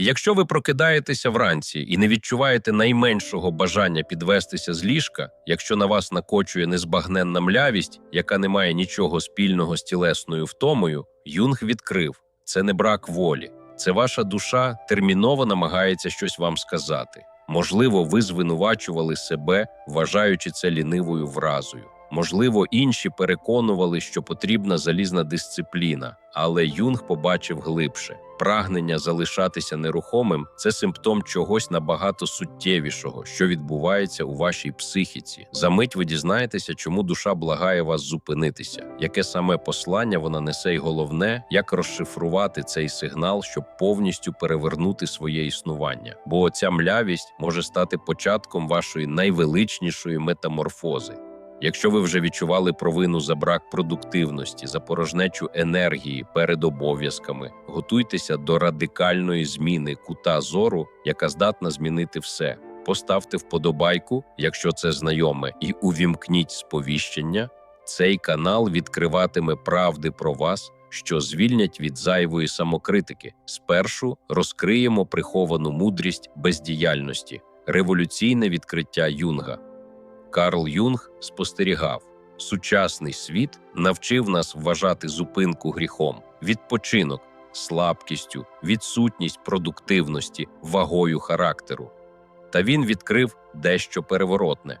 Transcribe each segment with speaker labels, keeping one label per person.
Speaker 1: Якщо ви прокидаєтеся вранці і не відчуваєте найменшого бажання підвестися з ліжка, якщо на вас накочує незбагненна млявість, яка не має нічого спільного з тілесною втомою, Юнг відкрив це не брак волі, це ваша душа терміново намагається щось вам сказати. Можливо, ви звинувачували себе, вважаючи це лінивою вразою. Можливо, інші переконували, що потрібна залізна дисципліна, але Юнг побачив глибше. Прагнення залишатися нерухомим це симптом чогось набагато суттєвішого, що відбувається у вашій психіці. За мить ви дізнаєтеся, чому душа благає вас зупинитися, яке саме послання вона несе, й головне, як розшифрувати цей сигнал, щоб повністю перевернути своє існування. Бо оця млявість може стати початком вашої найвеличнішої метаморфози. Якщо ви вже відчували провину за брак продуктивності, за порожнечу енергії перед обов'язками, готуйтеся до радикальної зміни кута зору, яка здатна змінити все. Поставте вподобайку, якщо це знайоме, і увімкніть сповіщення. Цей канал відкриватиме правди про вас, що звільнять від зайвої самокритики. Спершу розкриємо приховану мудрість бездіяльності, революційне відкриття Юнга. Карл Юнг спостерігав: сучасний світ навчив нас вважати зупинку гріхом, відпочинок слабкістю, відсутність продуктивності, вагою характеру. Та він відкрив дещо переворотне.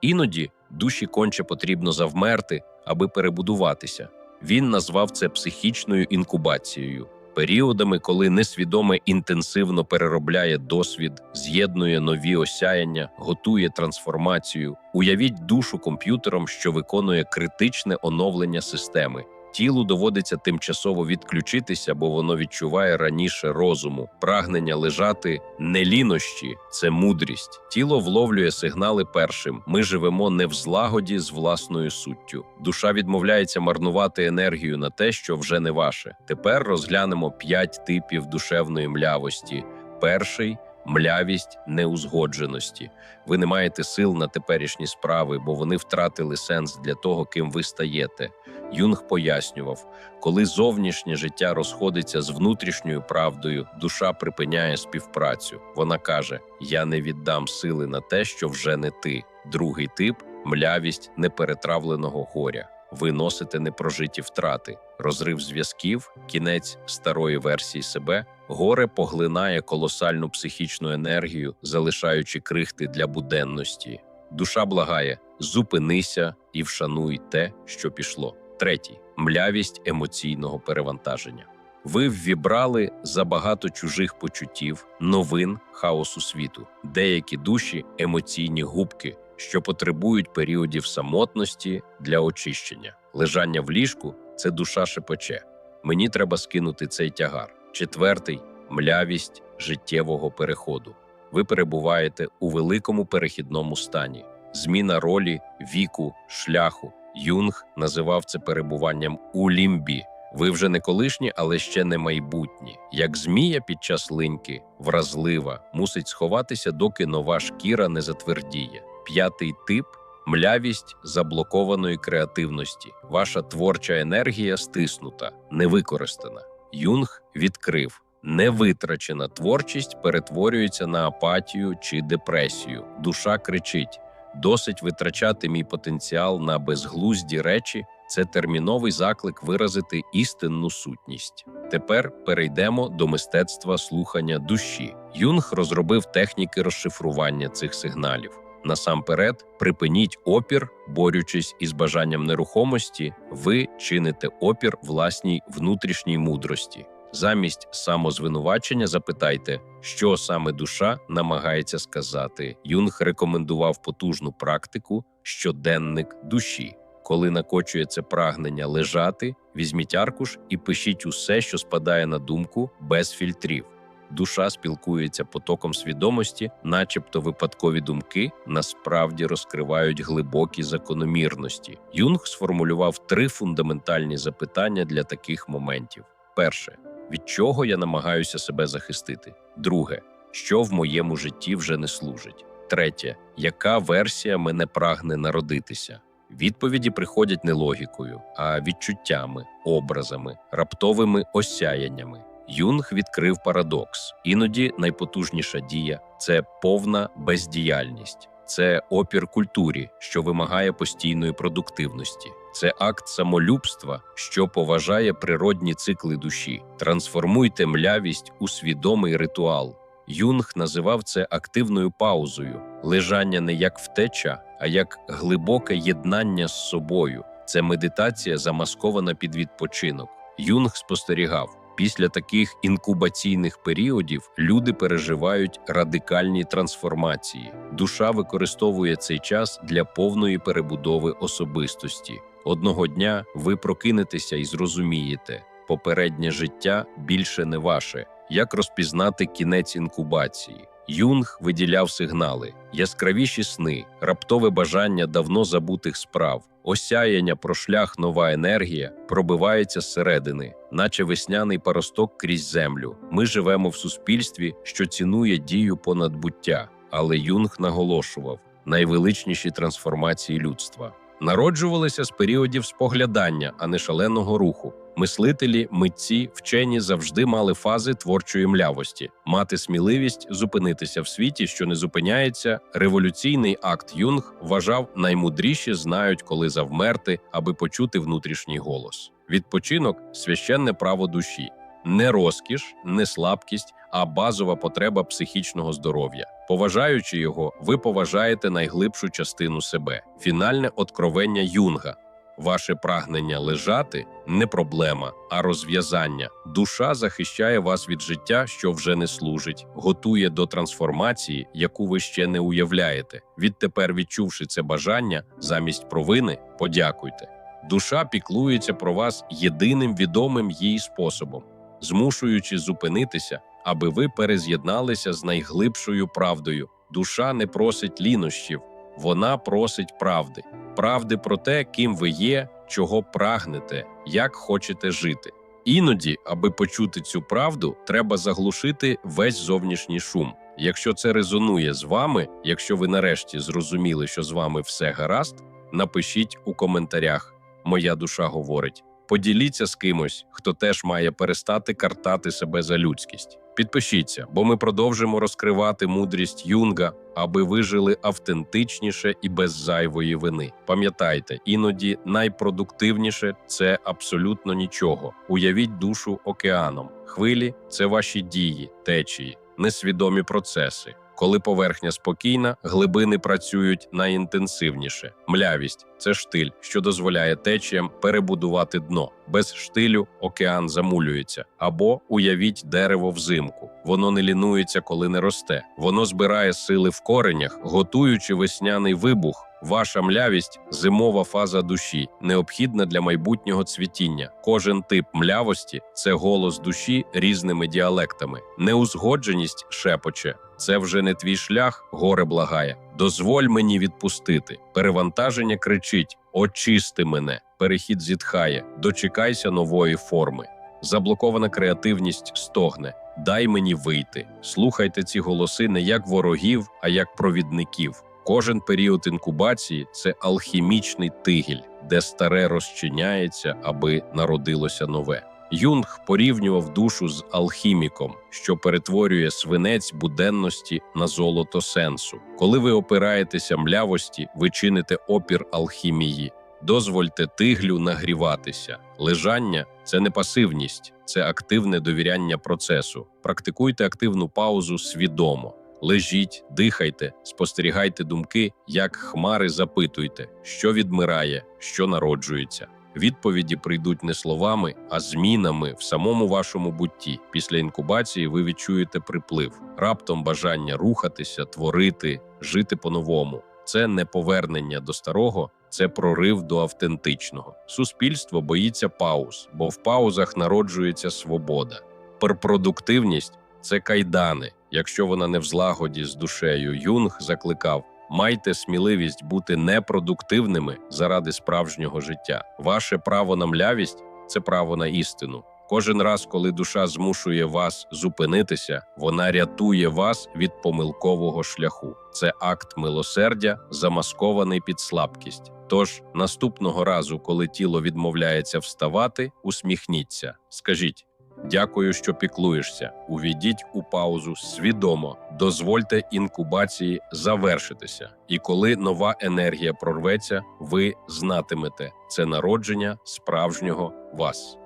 Speaker 1: Іноді душі конче потрібно завмерти, аби перебудуватися. Він назвав це психічною інкубацією, періодами, коли несвідоме інтенсивно переробляє досвід, з'єднує нові осяяння, готує трансформацію. Уявіть душу комп'ютером, що виконує критичне оновлення системи. Тілу доводиться тимчасово відключитися, бо воно відчуває раніше розуму. Прагнення лежати не лінощі, це мудрість. Тіло вловлює сигнали першим. Ми живемо не в злагоді з власною суттю. Душа відмовляється марнувати енергію на те, що вже не ваше. Тепер розглянемо п'ять типів душевної млявості. Перший млявість неузгодженості. Ви не маєте сил на теперішні справи, бо вони втратили сенс для того, ким ви стаєте. Юнг пояснював, коли зовнішнє життя розходиться з внутрішньою правдою, душа припиняє співпрацю. Вона каже: Я не віддам сили на те, що вже не ти. Другий тип млявість неперетравленого горя. Ви носите непрожиті втрати, розрив зв'язків, кінець старої версії себе. Горе поглинає колосальну психічну енергію, залишаючи крихти для буденності. Душа благає: зупинися і вшануй те, що пішло. Третій млявість емоційного перевантаження. Ви ввібрали забагато чужих почуттів, новин, хаосу світу, деякі душі емоційні губки, що потребують періодів самотності для очищення. Лежання в ліжку це душа шепоче. Мені треба скинути цей тягар. Четвертий млявість життєвого переходу. Ви перебуваєте у великому перехідному стані, зміна ролі, віку, шляху. Юнг називав це перебуванням у лімбі. Ви вже не колишні, але ще не майбутні. Як змія під час линьки, вразлива, мусить сховатися, доки нова шкіра не затвердіє. П'ятий тип млявість заблокованої креативності. Ваша творча енергія стиснута, невикористана. Юнг відкрив. Невитрачена творчість перетворюється на апатію чи депресію. Душа кричить: досить витрачати мій потенціал на безглузді речі. Це терміновий заклик виразити істинну сутність. Тепер перейдемо до мистецтва слухання душі. Юнг розробив техніки розшифрування цих сигналів. Насамперед, припиніть опір, борючись із бажанням нерухомості, ви чините опір власній внутрішній мудрості. Замість самозвинувачення запитайте, що саме душа намагається сказати. Юнг рекомендував потужну практику щоденник душі. Коли накочується прагнення лежати, візьміть аркуш і пишіть усе, що спадає на думку, без фільтрів. Душа спілкується потоком свідомості, начебто випадкові думки насправді розкривають глибокі закономірності. Юнг сформулював три фундаментальні запитання для таких моментів: перше, від чого я намагаюся себе захистити? Друге, що в моєму житті вже не служить? Третє, яка версія мене прагне народитися? Відповіді приходять не логікою, а відчуттями, образами, раптовими осяяннями. Юнг відкрив парадокс. Іноді найпотужніша дія це повна бездіяльність, це опір культурі, що вимагає постійної продуктивності. Це акт самолюбства, що поважає природні цикли душі. Трансформуйте млявість у свідомий ритуал. Юнг називав це активною паузою, лежання не як втеча, а як глибоке єднання з собою. Це медитація, замаскована під відпочинок. Юнг спостерігав. Після таких інкубаційних періодів люди переживають радикальні трансформації. Душа використовує цей час для повної перебудови особистості. Одного дня ви прокинетеся і зрозумієте, попереднє життя більше не ваше. Як розпізнати кінець інкубації? Юнг виділяв сигнали, яскравіші сни, раптове бажання давно забутих справ, осяяння про шлях нова енергія пробивається зсередини, наче весняний паросток крізь землю. Ми живемо в суспільстві, що цінує дію понад буття, але Юнг наголошував найвеличніші трансформації людства. Народжувалися з періодів споглядання, а не шаленого руху. Мислителі, митці, вчені завжди мали фази творчої млявості, мати сміливість зупинитися в світі, що не зупиняється. Революційний акт Юнг вважав наймудріші знають, коли завмерти, аби почути внутрішній голос. Відпочинок священне право душі, не розкіш, не слабкість, а базова потреба психічного здоров'я. Поважаючи його, ви поважаєте найглибшу частину себе, фінальне откровення Юнга. Ваше прагнення лежати не проблема, а розв'язання. Душа захищає вас від життя, що вже не служить, готує до трансформації, яку ви ще не уявляєте. Відтепер, відчувши це бажання, замість провини, подякуйте. Душа піклується про вас єдиним відомим їй способом, змушуючи зупинитися, аби ви перез'єдналися з найглибшою правдою. Душа не просить лінощів, вона просить правди правди про те, ким ви є, чого прагнете, як хочете жити. Іноді, аби почути цю правду, треба заглушити весь зовнішній шум. Якщо це резонує з вами, якщо ви нарешті зрозуміли, що з вами все гаразд, напишіть у коментарях. Моя душа говорить: поділіться з кимось, хто теж має перестати картати себе за людськість. Підпишіться, бо ми продовжимо розкривати мудрість юнга, аби ви жили автентичніше і без зайвої вини. Пам'ятайте, іноді найпродуктивніше це абсолютно нічого. Уявіть душу океаном. Хвилі це ваші дії, течії, несвідомі процеси. Коли поверхня спокійна, глибини працюють найінтенсивніше. Млявість це штиль, що дозволяє течіям перебудувати дно. Без штилю океан замулюється. Або уявіть дерево взимку. Воно не лінується, коли не росте. Воно збирає сили в коренях, готуючи весняний вибух. Ваша млявість зимова фаза душі, необхідна для майбутнього цвітіння. Кожен тип млявості це голос душі різними діалектами. Неузгодженість шепоче. Це вже не твій шлях, горе благає. Дозволь мені відпустити. Перевантаження кричить: очисти мене. Перехід зітхає, дочекайся нової форми. Заблокована креативність стогне. Дай мені вийти. Слухайте ці голоси не як ворогів, а як провідників. Кожен період інкубації це алхімічний тигіль, де старе розчиняється, аби народилося нове. Юнг порівнював душу з алхіміком, що перетворює свинець буденності на золото сенсу. Коли ви опираєтеся млявості, ви чините опір алхімії. Дозвольте тиглю нагріватися. Лежання це не пасивність, це активне довіряння процесу. Практикуйте активну паузу свідомо. Лежіть, дихайте, спостерігайте думки, як хмари запитуйте, що відмирає, що народжується. Відповіді прийдуть не словами, а змінами в самому вашому бутті. Після інкубації ви відчуєте приплив, раптом бажання рухатися, творити, жити по-новому. Це не повернення до старого, це прорив до автентичного. Суспільство боїться пауз, бо в паузах народжується свобода. Перпродуктивність це кайдани. Якщо вона не в злагоді з душею, Юнг закликав: майте сміливість бути непродуктивними заради справжнього життя. Ваше право на млявість це право на істину. Кожен раз, коли душа змушує вас зупинитися, вона рятує вас від помилкового шляху. Це акт милосердя, замаскований під слабкість. Тож наступного разу, коли тіло відмовляється вставати, усміхніться, скажіть: Дякую, що піклуєшся. Увійдіть у паузу свідомо, дозвольте інкубації завершитися. І коли нова енергія прорветься, ви знатимете це народження справжнього вас.